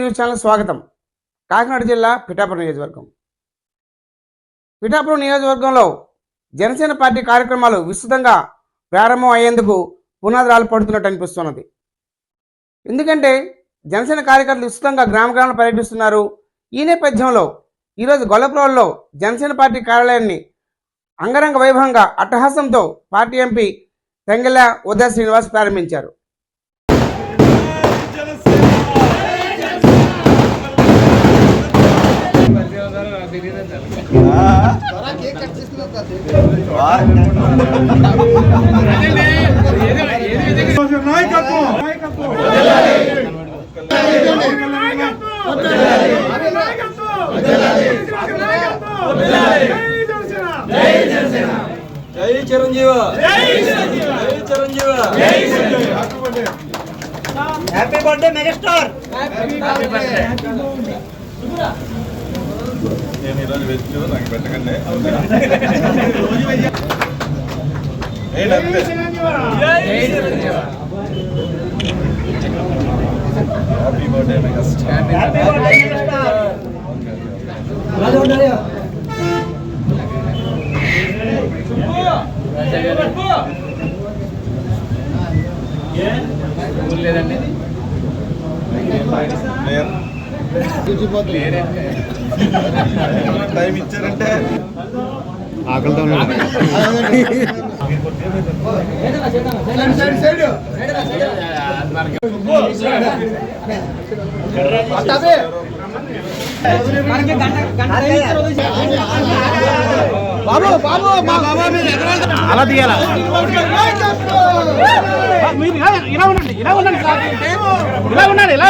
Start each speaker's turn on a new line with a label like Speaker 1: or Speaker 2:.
Speaker 1: News channel స్వాగతం. కాకినాడ జిల్లా పిఠాపురం నియోజకవర్గం. పిఠాపురం నియోజకవర్గంలో జనసేన పార్టీ కార్యక్రమాలు విస్తృతంగా ప్రారంభం అయ్యేందుకు పునాదురాలు పడుతున్నట్టు అనిపిస్తున్నది. ఎందుకంటే జనసేన కార్యకర్తలు విస్తృతంగా గ్రామ గ్రామాలను పర్యటిస్తున్నారు. ఈ నేపథ్యంలో ఈరోజు గొల్లపురంలో జనసేన పార్టీ కార్యాలయాన్ని అంగరంగ వైభవంగా అట్టహాసంతో పార్టీ ఎంపీ తెంగెల ఉదయ శ్రీనివాస్ ప్రారంభించారు.
Speaker 2: నాయకత్వం
Speaker 3: చిరంజీవ. జై చిరంజీవ. హ్యాపీ బర్త్డే మెగాస్టార్
Speaker 2: నేను ఈరోజు వెజ్ నాకు పెట్టకండి. ఏంటి అంతే. Happy birthday megastar
Speaker 3: happy birthday
Speaker 2: time ఇచ్చారంటే
Speaker 3: ఆకలితో మనకి గంట గంట
Speaker 1: అలా తీయాలా?
Speaker 3: మీరు ఇలా ఇలా ఉండండి ఇలా ఉండండి. సార్. ఇలా ఉండండి ఇలా